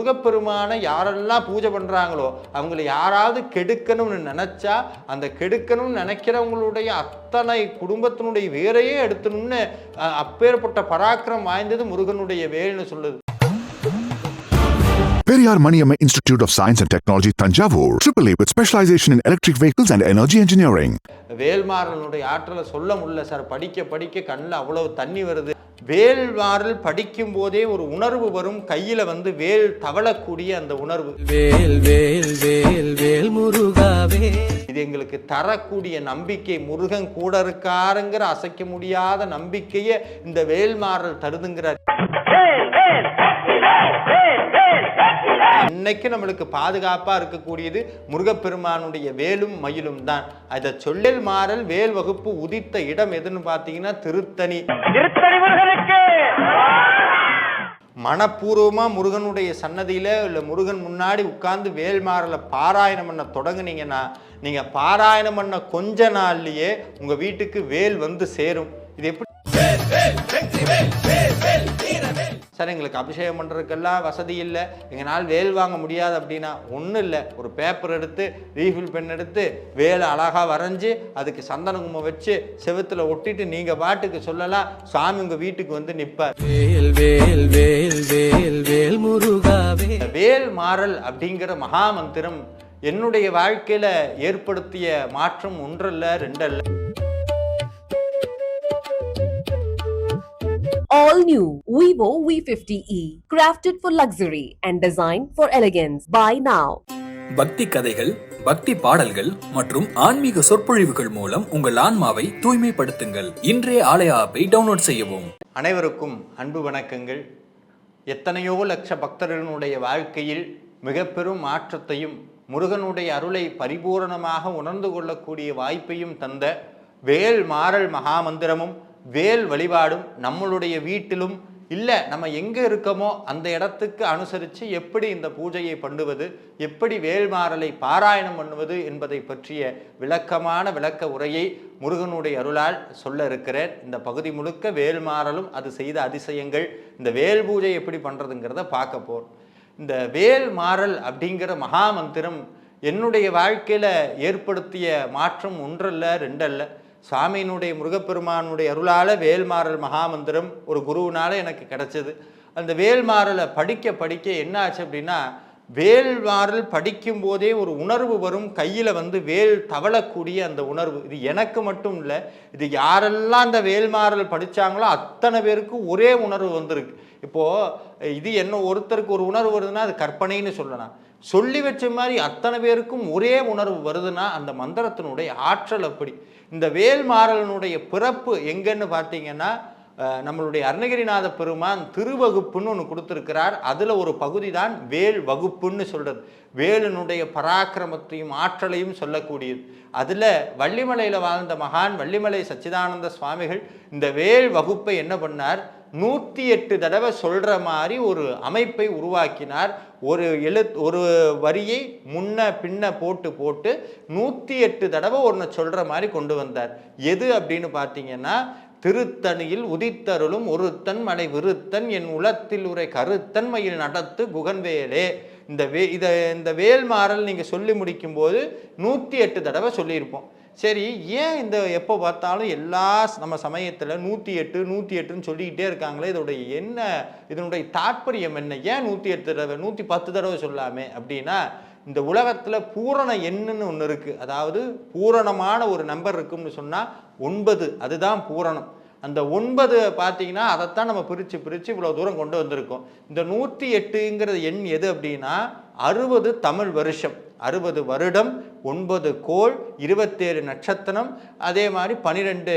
முருகப்பெருமானை யாரெல்லாம் பூஜை பண்றாங்களோ அவங்களை யாராவது கெடுக்கணும்னு நினைச்சா அந்த கெடுக்கணும்னு நினைக்கிறவங்களுடைய அத்தனை குடும்பத்தினுடைய வேரையே எடுத்தணும்னு அப்பேற்பட்ட பராக்கிரம் வாய்ந்தது முருகனுடைய வேல்னு சொல்லுது. Periyar Maniamma Institute of Science and Technology, Tanjavur, AAA with specialization in electric vehicles and energy engineering. வேல்மாறனுடைய ஆற்றலை சொல்ல முடியல சார். படிக்க படிக்க கண்ணில் அவ்வளவு தண்ணி வருது. வேல்மாறல் படிக்கும் போதே ஒரு உணர்வு வரும். கையில வந்து வேல் தவளக்கூடிய அந்த உணர்வு. வேல் வேல் வேல் வேல் முருகாவே. இது எங்களுக்கு தரக்கூடிய நம்பிக்கை. முருகன் கூட இருக்காருங்கிற அசைக்க முடியாத நம்பிக்கையை இந்த வேல்மாறல் தருதுங்கிறார். இன்னைக்கு நம்மளுக்கு பாதுகாப்பா இருக்கக்கூடியது முருகப்பெருமானுடைய வேலும் மயிலும் தான். அதை சொல்லல் மாறல் வேல் வகுப்பு உதித்த இடம் எதுன்னு பார்த்தீங்கன்னா திருத்தணி. மனப்பூர்வமா முருகனுடைய சன்னதியில இல்ல முருகன் முன்னாடி உட்கார்ந்து வேல்மாறல பாராயணம் பண்ண தொடங்குனீங்கன்னா நீங்க பாராயணம் பண்ண கொஞ்ச நாள்லயே உங்க வீட்டுக்கு வேல் வந்து சேரும். இது எப்படி? சார் எங்களுக்கு அபிஷேகம் பண்ணுறதுக்கெல்லாம் வசதி இல்லை. எங்களால் வேல் வாங்க முடியாது அப்படின்னா ஒன்றும் இல்லை. ஒரு பேப்பர் எடுத்து ரீஃபில் பென் எடுத்து வேலை அழகாக வரைஞ்சி அதுக்கு சந்தன வச்சு செவுத்துல ஒட்டிட்டு நீங்கள் பாட்டுக்கு சொல்லலாம். சாமி உங்கள் வீட்டுக்கு வந்து நிற்பார் வேல் வேல் வேல் வேல் இந்த வேல் மாறல் அப்படிங்கிற மகா மந்திரம் என்னுடைய வாழ்க்கையில ஏற்படுத்திய மாற்றம் ஒன்றல்ல ரெண்டல்ல. All new Vivo V50e, crafted for luxury and designed for elegance. Buy now. பக்தி கதைகள் பக்தி பாடல்கள் மற்றும் ஆன்மீக சொற்பொழிவுகள் மூலம் உங்கள் ஆன்மாவை தூய்மைப்படுத்துங்கள் இன்றைய ஆலய ஆப்பை டவுன்லோட் செய்யவும் அனைவருக்கும் அன்பு வணக்கங்கள் எத்தனையோ லட்ச பக்தர்களுடைய வாழ்க்கையில் மிக பெரும் மாற்றத்தையும் முருகனுடைய அருளை பரிபூரணமாக உணர்ந்து கொள்ளக்கூடிய வாய்ப்பையும் தந்த வேல் மாறல் மகாமந்திரமும் வேல் வழிபாடும் நம்மளுடைய வீட்டிலும் இல்லை நம்ம எங்கே இருக்கோமோ அந்த இடத்துக்கு அனுசரித்து எப்படி இந்த பூஜையை பண்ணுவது எப்படி வேல்மாறலை பாராயணம் பண்ணுவது என்பதை பற்றிய விளக்கமான விளக்க உரையை முருகனுடைய அருளால் சொல்ல இருக்கிறேன். இந்த பகுதி முழுக்க வேல்மாறலும் அது செய்த அதிசயங்கள் இந்த வேல் பூஜை எப்படி பண்ணுறதுங்கிறத பார்க்க போகிறோம் இந்த வேல் மாறல் அப்படிங்கிற மகா மந்திரம் என்னுடைய வாழ்க்கையில் ஏற்படுத்திய மாற்றம் ஒன்றல்ல ரெண்டல்ல. சாமியினுடைய முருகப்பெருமானுடைய அருளால் வேல்மாறல் மகாமந்திரம் ஒரு குருவினால் எனக்கு கிடச்சிது. அந்த வேல்மாறலை படிக்க படிக்க என்ன ஆச்சு அப்படின்னா வேல்மாறல் படிக்கும் போதே ஒரு உணர்வு வரும். கையில் வந்து வேல் தவளக்கூடிய அந்த உணர்வு. இது எனக்கு மட்டும் இல்லை இது யாரெல்லாம் அந்த வேல்மாறல் படித்தாங்களோ அத்தனை பேருக்கு ஒரே உணர்வு வந்திருக்கு. இப்போது இது என்ன ஒருத்தருக்கு ஒரு உணர்வு வருதுன்னா அது கற்பனைன்னு சொல்லலாம். சொல்லி வச்ச மாதிரி அத்தனை பேருக்கும் ஒரே உணர்வு வருதுன்னா அந்த மந்திரத்தினுடைய ஆற்றல் அப்படி. இந்த வேல்மாறலனுடைய பிறப்பு எங்கன்னு பார்த்தீங்கன்னா நம்மளுடைய அருணகிரிநாத பெருமான் திருவகுப்புன்னு ஒன்று கொடுத்துருக்கிறார். அதில் ஒரு பகுதி தான் வேல் வகுப்புன்னு சொல்கிறது வேலனுடைய பராக்கிரமத்தையும் ஆற்றலையும் சொல்லக்கூடியது. அதில் வள்ளிமலையில் வாழ்ந்த மகான் வள்ளிமலை சச்சிதானந்த சுவாமிகள் இந்த வேல் வகுப்பை என்ன பண்ணார்? நூற்றி எட்டு தடவை சொல்கிற மாதிரி ஒரு அமைப்பை உருவாக்கினார். ஒரு எழுத் ஒரு வரியை முன்ன பின்ன போட்டு போட்டு நூற்றி எட்டு தடவை ஒன்று சொல்கிற மாதிரி கொண்டு வந்தார். எது அப்படின்னு பார்த்தீங்கன்னா திருத்தணியில் உதித்தருளும் ஒருத்தன் மலை விருத்தன் என் உளத்தில் உரை கருத்தன் மயில் நடத்து குகன்வேலே. இந்த வே இதை இந்த வேல்மாறல் நீங்கள் சொல்லி முடிக்கும்போது நூற்றி எட்டு தடவை சொல்லியிருப்போம். சரி ஏன் இந்த எப்போ பார்த்தாலும் எல்லா நம்ம சமயத்தில் நூற்றி எட்டு நூற்றி எட்டுன்னு சொல்லிக்கிட்டே இருக்காங்களே இதோடைய என்ன இதனுடைய தாற்பயம் என்ன? ஏன் நூற்றி எட்டு தடவை நூற்றி பத்து தடவை சொல்லாமே? அப்படின்னா இந்த உலகத்தில் பூரண எண்ணுன்னு ஒன்று இருக்குது அதாவது பூரணமான ஒரு நம்பர் இருக்கும்னு சொன்னால் ஒன்பது. அதுதான் பூரணம். அந்த ஒன்பது பார்த்தீங்கன்னா அதைத்தான் நம்ம பிரித்து பிரித்து இவ்வளோ தூரம் கொண்டு வந்திருக்கோம். இந்த நூற்றி எட்டுங்கிற எண் எது அப்படின்னா அறுபது தமிழ் வருஷம் அறுபது வருடம் ஒன்பது கோள் இருபத்தேழு நட்சத்திரம் அதே மாதிரி பன்னிரெண்டு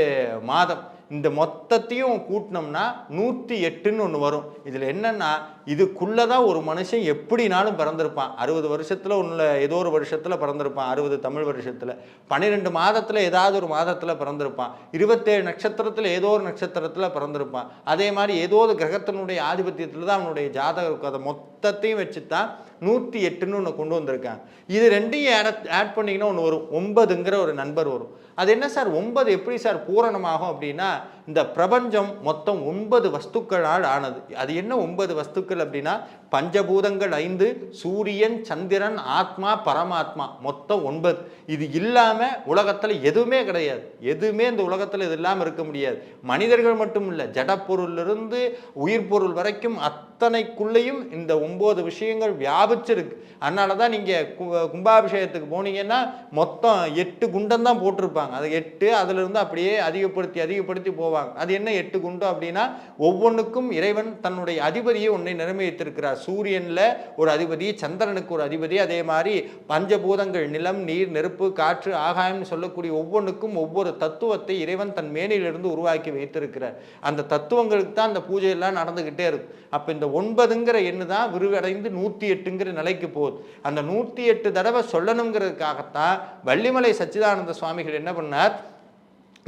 மாதம். இந்த மொத்தத்தையும் கூட்டினோம்னா நூற்றி எட்டுன்னு ஒன்று வரும். இதில் என்னென்னா இதுக்குள்ளே தான் ஒரு மனுஷன் எப்படினாலும் பிறந்திருப்பான். அறுபது வருஷத்தில் உள்ள ஏதோ ஒரு வருஷத்தில் பிறந்திருப்பான். அறுபது தமிழ் வருஷத்தில். பன்னிரெண்டு மாதத்தில் ஏதாவது ஒரு மாதத்தில் பிறந்திருப்பான். இருபத்தேழு நட்சத்திரத்தில் ஏதோ ஒரு நட்சத்திரத்தில் பிறந்திருப்பான். அதே மாதிரி ஏதோ ஒரு கிரகத்தினுடைய ஆதிபத்தியத்தில் தான் அவனுடைய ஜாதகம் இருக்கும். அதை மொத்தத்தையும் வச்சு தான் நூற்றி எட்டுன்னு ஒன்று கொண்டு வந்திருக்காங்க. இது ரெண்டையும் ஆட் ஆட் பண்ணிங்கன்னா ஒன்று வரும். ஒன்பதுங்கிற ஒரு நண்பர் வரும். அது என்ன சார்? ஒன்பது எப்படி சார் பூரணமாகும் அப்படின்னா இந்த பிரபஞ்சம் மொத்தம் ஒன்பது வஸ்துக்களால் ஆனது. அது என்ன ஒன்பது வஸ்துக்கள் அப்படின்னா? பஞ்சபூதங்கள் ஐந்து சூரியன் சந்திரன் ஆத்மா பரமாத்மா மொத்தம் ஒன்பது. இது இல்லாமல் உலகத்தில் எதுவுமே கிடையாது. எதுவுமே இந்த உலகத்தில் இது இல்லாமல் இருக்க முடியாது. மனிதர்கள் மட்டும் இல்லை ஜடப்பொருளிலிருந்து உயிர் பொருள் வரைக்கும் அத்தனைக்குள்ளேயும் இந்த ஒம்பது விஷயங்கள் வியாபிச்சிருக்கு. அதனால தான் நீங்கள் கும்பாபிஷேகத்துக்கு போனீங்கன்னா மொத்தம் எட்டு குண்டம் தான் போட்டிருப்பாங்க. அது எட்டு அதுலேருந்து அப்படியே அதிகப்படுத்தி அதிகப்படுத்தி போவாங்க. அது என்ன எட்டு குண்டம் அப்படின்னா ஒவ்வொன்றுக்கும் இறைவன் தன்னுடைய அதிபதியை ஒன்றை நிர்ணயித்திருக்கிறார் சூரியன்ல ஒரு அதிபதி சந்திரனுக்கு ஒரு அதிபதி அதே மாதிரி பஞ்சபூதங்கள் நிலம் நீர் நெருப்பு காற்று ஆகாயம்னு சொல்லக்கூடிய ஒவ்வொன்றுக்கும் ஒவ்வொரு தத்துவத்தை இறைவன் தன் மேனிலிருந்து உருவாக்கி வைத்திருக்கிறார். அந்த தத்துவங்களுக்கு தான் அந்த பூஜையெல்லாம் நடந்துகிட்டே இருக்கும். அப்ப இந்த ஒன்பதுங்கிற எண்ணு தான் விரிவடைந்து நூத்தி எட்டுங்கிற நிலைக்கு போகுது. அந்த நூத்தி எட்டு தடவை சொல்லணுங்கிறதுக்காகத்தான் வள்ளிமலை சச்சிதானந்த சுவாமிகள் என்ன பண்ணார்?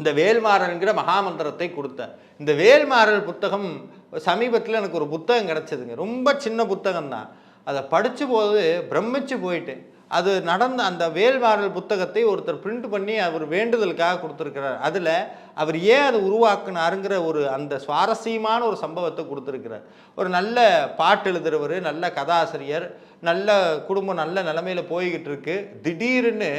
இந்த வேல்மாறன்கிற மகாமந்திரத்தை கொடுத்தேன். இந்த வேல்மாறல் புத்தகம் சமீபத்தில் எனக்கு ஒரு புத்தகம் கிடச்சிதுங்க. ரொம்ப சின்ன புத்தகம் தான் அதை படித்த போது பிரமிச்சு போயிட்டேன். அது நடந்த அந்த வேல்மாறல் புத்தகத்தை ஒருத்தர் பிரிண்ட் பண்ணி அவர் வேண்டுதலுக்காக கொடுத்துருக்கிறார். அதில் அவர் ஏன் அதை உருவாக்குனாருங்கிற ஒரு அந்த சுவாரஸ்யமான ஒரு சம்பவத்தை கொடுத்துருக்கிறார். ஒரு நல்ல பாட்டு எழுதுறவர் நல்ல கதாசிரியர் நல்ல குடும்பம் நல்ல நிலமையில் போய்கிட்டு இருக்கு. திடீர்னு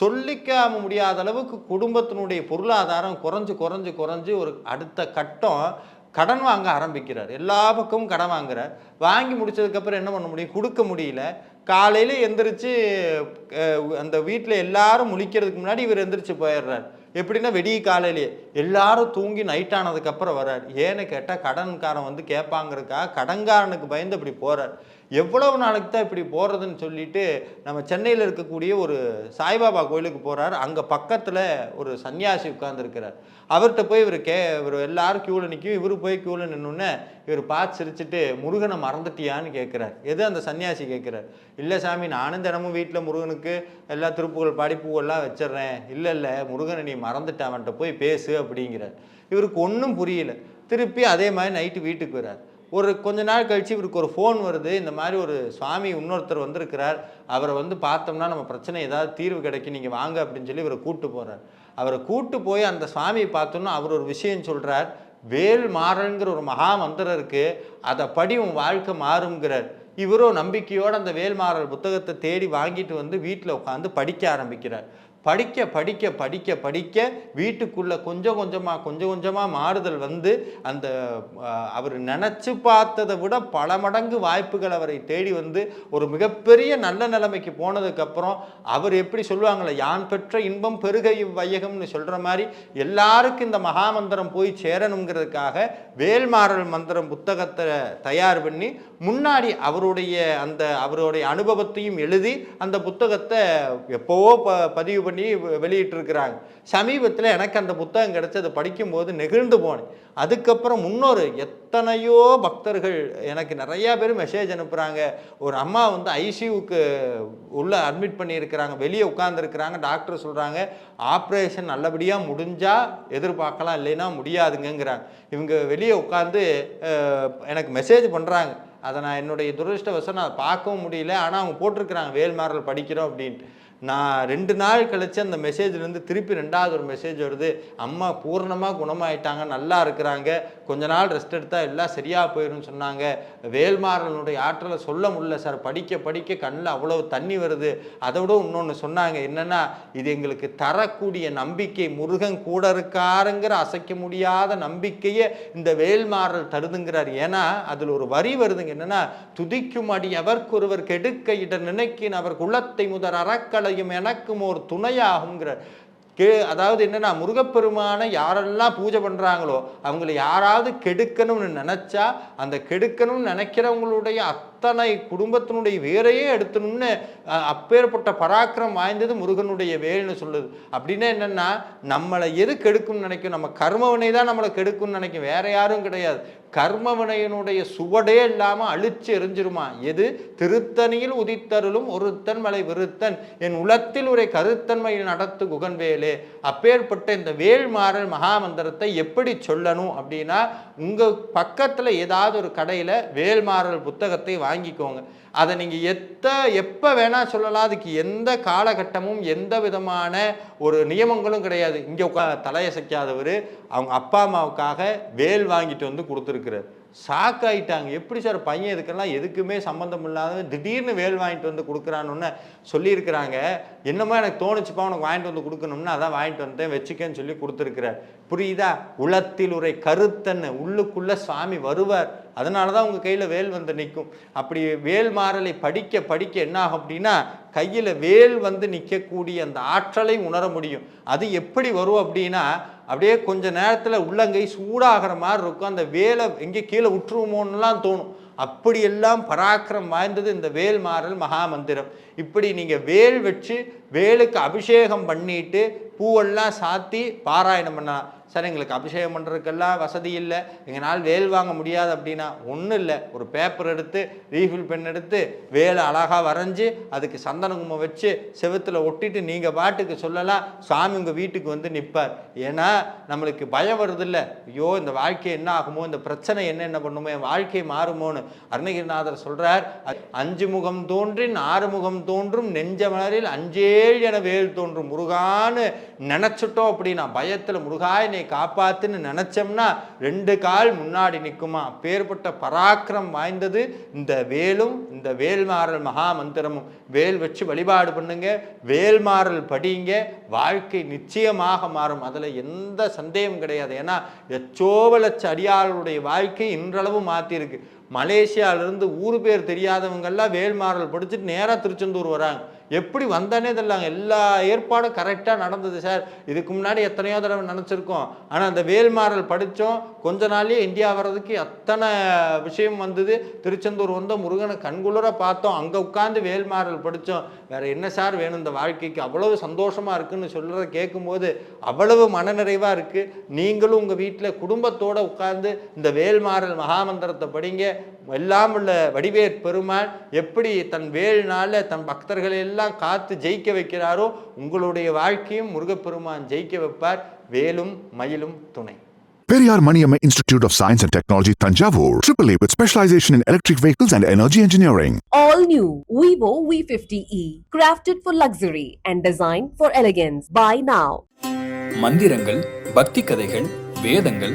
சொல்லிக்காம முடியாத அளவுக்கு குடும்பத்தினுடைய பொருளாதாரம் குறைஞ்சு குறைஞ்சு குறைஞ்சு ஒரு அடுத்த கட்டம் கடன் வாங்க ஆரம்பிக்கிறார். எல்லா பக்கமும் கடன் வாங்குறார். வாங்கி முடிச்சதுக்கப்புறம் என்ன பண்ண முடியும்? கொடுக்க முடியல. காலையில் எந்திரிச்சு அந்த வீட்டில் எல்லாரும் முழிக்கிறதுக்கு முன்னாடி இவர் எந்திரிச்சு போயிடுறார். எப்படின்னா வெடிய காலையிலேயே. எல்லாரும் தூங்கி நைட் ஆனதுக்கப்புறம் வர்றார். ஏன்னு கேட்டால் கடன்காரன் வந்து கேட்பாங்கிறதுக்காக கடன்காரனுக்கு பயந்து இப்படி போகிறார் எவ்வளவு நாளைக்கு தான் இப்படி போகிறதுன்னு சொல்லிட்டு நம்ம சென்னையில் இருக்கக்கூடிய ஒரு சாய்பாபா கோயிலுக்கு போகிறார் அங்கே பக்கத்தில் ஒரு சன்னியாசி உட்கார்ந்துருக்கிறார். அவர்கிட்ட போய் இவர் கே இவர் எல்லாரும் க்யூவில் நிற்கும் இவர் போய் க்யூவில் நின்றுன்னே இவர் பார்த்து சிரிச்சிட்டு முருகனை மறந்துட்டியான்னு கேட்குறார் எது அந்த சன்னியாசி கேட்குறார் இல்லை சாமி நானும் தினமும் வீட்டில் முருகனுக்கு எல்லா திருப்புகள் படிப்புகள்லாம் வச்சிடுறேன். இல்லை இல்லை முருகனை நீ மறந்துட்டேன் அவன்கிட்ட போய் பேசு. அப்படிங்கிறார். இவருக்கு ஒன்றும் புரியல. திருப்பி அதே மாதிரி நைட்டு வீட்டுக்கு வர்றார். ஒரு கொஞ்ச நாள் கழிச்சு இவருக்கு ஒரு ஃபோன் வருது. இந்த மாதிரி ஒரு சுவாமி இன்னொருத்தர் வந்திருக்கிறார். அவரை வந்து பார்த்தோம்னா நம்ம பிரச்சனை ஏதாவது தீர்வு கிடைக்கும். நீங்கள் வாங்க அப்படின்னு சொல்லி இவரை கூப்பிட்டு போகிறார் அவரை கூப்பிட்டு போய் அந்த சுவாமியை பார்த்தோன்னா அவர் ஒரு விஷயம் சொல்கிறார் வேல் மாறன்கிற ஒரு மகா மந்திரம் இருக்கு. அதை படி உன் வாழ்க்கை மாறுங்கிறார் இவரும் நம்பிக்கையோடு அந்த வேல்மாறர் புத்தகத்தை தேடி வாங்கிட்டு வந்து வீட்டில் உட்காந்து படிக்க ஆரம்பிக்கிறார். படிக்க படிக்க படிக்க படிக்க வீட்டுக்குள்ளே கொஞ்சம் கொஞ்சமாக கொஞ்சம் கொஞ்சமாக மாறுதல் வந்து அந்த அவர் நினச்சி பார்த்ததை விட பல மடங்கு வாய்ப்புகள் அவரை தேடி வந்து ஒரு மிகப்பெரிய நல்ல நிலைமைக்கு போனதுக்கப்புறம் அவர் எப்படி சொல்லுவாங்களே யான் பெற்ற இன்பம் பெருக இவ்வையகம்னு சொல்கிற மாதிரி எல்லாருக்கும் இந்த மகாமந்திரம் போய் சேரணுங்கிறதுக்காக வேல்மாறல் மந்திரம் புத்தகத்தை தயார் பண்ணி முன்னாடி அவர் அவருடைய அந்த அவருடைய அனுபவத்தையும் எழுதி அந்த புத்தகத்தை எப்போவோ ப பதிவு பண்ணி வெளியிட்டிருக்கிறாங்க. சமீபத்தில் எனக்கு அந்த புத்தகம் கிடச்சி அதை படிக்கும்போது நெகிழ்ந்து போனேன். அதுக்கப்புறம் முன்னொரு எத்தனையோ பக்தர்கள் எனக்கு நிறையா பேர் மெசேஜ் அனுப்புகிறாங்க ஒரு அம்மா வந்து ஐசியூக்கு உள்ளே அட்மிட் பண்ணியிருக்கிறாங்க. வெளியே உட்காந்துருக்கிறாங்க டாக்டர் சொல்கிறாங்க ஆப்ரேஷன் நல்லபடியாக முடிஞ்சால் எதிர்பார்க்கலாம் இல்லைன்னா முடியாதுங்கங்கிறாங்க. இவங்க வெளியே உட்காந்து எனக்கு மெசேஜ் பண்ணுறாங்க அதை நான் என்னுடைய துரதிருஷ்டவசம் நான் பார்க்கவும் முடியல. ஆனால் அவங்க போட்டிருக்கிறாங்க வேல்மாரல் படிக்கிறோம் அப்படின்ட்டு. நான் ரெண்டு நாள் கழிச்சு அந்த மெசேஜ்லேருந்து திருப்பி ரெண்டாவது ஒரு மெசேஜ் வருது. அம்மா பூர்ணமாக குணமாயிட்டாங்க நல்லா இருக்கிறாங்க. கொஞ்ச நாள் ரெஸ்ட் எடுத்தால் எல்லாம் சரியாக போயிடும்னு சொன்னாங்க. வேல்மாறனுடைய ஆற்றலை சொல்ல முடியல சார் படிக்க படிக்க கண்ணில் அவ்வளோ தண்ணி வருது. அதை விட இன்னொன்று சொன்னாங்க. என்னென்னா இது எங்களுக்கு தரக்கூடிய நம்பிக்கை. முருகன் கூட இருக்காருங்கிற அசைக்க முடியாத நம்பிக்கையை இந்த வேல்மாறல் தருதுங்கிறார். ஏன்னா அதில் ஒரு வரி வருதுங்க. என்னென்னா துதிக்கும் அடி அவர்க்கொருவர் கெடுக்க இட நினைக்கின். அவர் குலத்தை முதல் அறக்கலை அறக்கலையும் எனக்கும் ஒரு துணையாகுங்கிறார் கே அதாவது என்னன்னா முருகப்பெருமானை யாரெல்லாம் பூஜை பண்றாங்களோ அவங்கள யாராவது கெடுக்கணும்னு நினைச்சா அந்த கெடுக்கணும்னு நினைக்கிறவங்களுடைய அத்தனை குடும்பத்தினுடைய வேரையே எடுத்தணும்னு அப்பேற்பட்ட பராக்கிரம் வாய்ந்தது முருகனுடைய வேல்னு சொல்லுது. அப்படின்னா என்னென்னா நம்மளை எது கெடுக்கும்னு நினைக்கும்? நம்ம கர்மவினை தான் நம்மளை கெடுக்கும்னு நினைக்கும். வேற யாரும் கிடையாது. கர்மவினையினுடைய சுவடே இல்லாமல் அழிச்சு எரிஞ்சிருமா? எது? திருத்தணியில் உதித்தருளும் ஒருத்தன் மலை விருத்தன். என் உலத்தில் ஒரு கருத்தன்மையில் நடத்து குகன்வேலே. அப்பேற்பட்ட இந்த வேல்மாறல் மகாமந்திரத்தை எப்படி சொல்லணும் அப்படின்னா உங்கள் பக்கத்தில் ஏதாவது ஒரு கடையில் வேல்மாறல் புத்தகத்தை வாங்கி வாங்கிக்கோங்க. அதை நீங்கள் எத்த எப்போ வேணால் சொல்லலாம். அதுக்கு எந்த காலகட்டமும் எந்த விதமான ஒரு நியமங்களும் கிடையாது. இங்கே உட்கா தலையசைக்காதவர் அவங்க அப்பா அம்மாவுக்காக வேல் வாங்கிட்டு வந்து கொடுத்துருக்குறாரு. ஷாக் ஆயிட்டாங்க. எப்படி சார் பையன் இதுக்கெல்லாம் எதுக்குமே சம்மந்தம் இல்லாத திடீர்னு வேல் வாங்கிட்டு வந்து கொடுக்குறான்னு சொல்லியிருக்கிறாங்க. என்னமோ எனக்கு தோணுச்சுப்பா உனக்கு வாங்கிட்டு வந்து கொடுக்கணும்னு அதான் வாங்கிட்டு வந்தேன் வச்சுக்கன்னு சொல்லி கொடுத்துருக்குறார். புரியுதா? உளத்தில் உரை கருத்தன்னு உள்ளுக்குள்ளே சுவாமி வருவார். அதனால தான் உங்கள் கையில் வேல் வந்து நிற்கும் அப்படி வேல் மாறலை படிக்க படிக்க என்ன ஆகும் அப்படின்னா கையில் வேல் வந்து நிற்கக்கூடிய அந்த ஆற்றலை உணர முடியும். அது எப்படி வரும் அப்படின்னா அப்படியே கொஞ்ச நேரத்தில் உள்ளங்கை சூடாகிற மாதிரி இருக்கும். அந்த வேலை எங்கே கீழே விட்டுருவோமோன்னுலாம் தோணும். அப்படியெல்லாம் பராக்கிரம் வாய்ந்தது இந்த வேல் மாறல் மகாமந்திரம். இப்படி நீங்கள் வேல் வச்சு வேலுக்கு அபிஷேகம் பண்ணிட்டு பூவெல்லாம் சாத்தி பாராயணம் பண்ணலாம். சார் எங்களுக்கு அபிஷேகம் பண்ணுறதுக்கெல்லாம் வசதி இல்லை. எங்களால் வேல் வாங்க முடியாது அப்படின்னா ஒன்றும் இல்லை. ஒரு பேப்பர் எடுத்து ரீஃபில் பென் எடுத்து வேலை அழகாக வரைஞ்சி அதுக்கு சந்தன வச்சு செவுத்துல ஒட்டிட்டு நீங்கள் பாட்டுக்கு சொல்லலாம் சாமி உங்கள் வீட்டுக்கு வந்து நிற்பார் ஏன்னா நம்மளுக்கு பயம் வருதில்ல. ஐயோ இந்த வாழ்க்கை என்ன ஆகுமோ இந்த பிரச்சனை என்ன என்ன பண்ணுமோ என் வாழ்க்கை மாறுமோன்னு அருணகிரிநாதர் சொல்கிறார் அஞ்சு முகம் தோன்றின் ஆறு முகம் தோன்றும் நெஞ்ச மலரில் அஞ்சேழ் என வேல் தோன்றும். முருகான்னு நினச்சிட்டோம் அப்படின்னா பயத்தில் முருகாய் நீ என்னை காப்பாத்துன்னு நினைச்சோம்னா ரெண்டு கால் முன்னாடி நிற்குமா அப்பேற்பட்ட பராக்கிரம் வாய்ந்தது இந்த வேலும் இந்த வேல்மாறல் மகா மந்திரமும் வேல் வச்சு வழிபாடு பண்ணுங்க வேல்மாறல் படிங்க வாழ்க்கை நிச்சயமாக மாறும். அதில் எந்த சந்தேகம் கிடையாது. ஏன்னா எச்சோவ லட்ச அடியாளருடைய வாழ்க்கை இன்றளவு மாற்றிருக்கு மலேசியாவிலிருந்து ஊர் பேர் தெரியாதவங்கெல்லாம் வேல்மாறல் படிச்சுட்டு நேராக திருச்செந்தூர் வராங்க. எப்படி வந்தானே தெரியலாங்க எல்லா ஏற்பாடும் கரெக்டாக நடந்தது சார் இதுக்கு முன்னாடி எத்தனையோ தடவை நினச்சிருக்கோம் ஆனால் அந்த வேல்மாறல் படித்தோம். கொஞ்ச நாள்லயே இந்தியா வர்றதுக்கு அத்தனை விஷயம் வந்தது. திருச்செந்தூர் வந்தோம் முருகனை கண்குளிர பார்த்தோம். அங்கே உட்காந்து வேல்மாறல் படித்தோம். வேறு என்ன சார் வேணும் இந்த வாழ்க்கைக்கு? அவ்வளவு சந்தோஷமாக இருக்குன்னு சொல்கிறத கேட்கும்போது அவ்வளவு மனநிறைவாக இருக்குது நீங்களும் உங்கள் வீட்டில் குடும்பத்தோடு உட்கார்ந்து இந்த வேல்மாறல் மகாமந்திரத்தை படிங்க. எல்லாம் உள்ள வடிவேற் பெருமாள் எப்படி தன் வேல்னால தன் பக்தர்களை எல்லாம் காத்து ஜெயிக்க வைக்கிறாரோ உங்களுடைய வாழ்க்கையும் முருகப்பெருமான் ஜெயிக்க வைப்பார் வேலும் மயிலும் துணை Periyar Maniamma Institute of Science and Technology, Tanjavur. AAA with specialization in electric vehicles and energy engineering. All new Vivo V50e, crafted for luxury and designed for elegance. Buy now. மந்திரங்கள் பக்தி கதைகள் வேதங்கள்